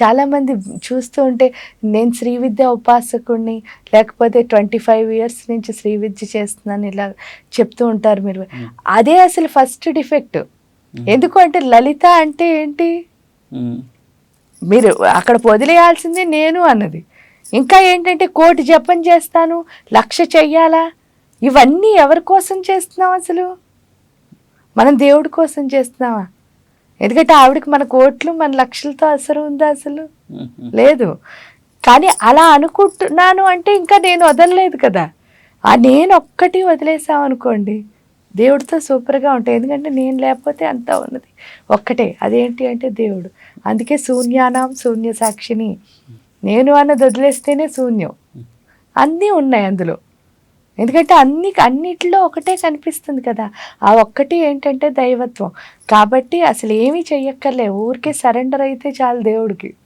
చాలామంది చూస్తూ ఉంటే నేను శ్రీ విద్య ఉపాసకుడిని లేకపోతే ట్వంటీ ఫైవ్ ఇయర్స్ నుంచి శ్రీ విద్య చేస్తున్నాను ఇలా చెప్తూ ఉంటారు మీరు. అదే అసలు ఫస్ట్ డిఫెక్ట్. ఎందుకు అంటే లలిత అంటే ఏంటి. మీరు అక్కడ వదిలేయాల్సింది నేను అన్నది. ఇంకా ఏంటంటే కోటి జపం చేస్తాను లక్ష చెయ్యాలా? ఇవన్నీ ఎవరి కోసం చేస్తున్నాం అసలు? మనం దేవుడి కోసం చేస్తున్నావా? ఎందుకంటే ఆవిడకి మన కోట్లు మన లక్షలతో అవసరం ఉందా అసలు? లేదు. కానీ అలా అనుకుంటున్నాను అంటే ఇంకా నేను వదలలేదు కదా. ఆ నేను ఒక్కటి వదిలేసాం అనుకోండి దేవుడితో సూపర్గా ఉంటాయి. ఎందుకంటే నేను లేకపోతే అంతా ఉన్నది ఒక్కటే. అదేంటి అంటే దేవుడు. అందుకే శూన్యానం శూన్య సాక్షిని నేను అన్నది వదిలేస్తేనే శూన్యం. అన్నీ ఉన్నాయి అందులో. ఎందుకంటే అన్ని అన్నిటిలో ఒకటే కనిపిస్తుంది కదా. ఆ ఒక్కటి ఏంటంటే దైవత్వం. కాబట్టి అసలు ఏమీ చెయ్యక్కర్లే. ఊరికే సరెండర్ అయితే చాలు దేవుడికి.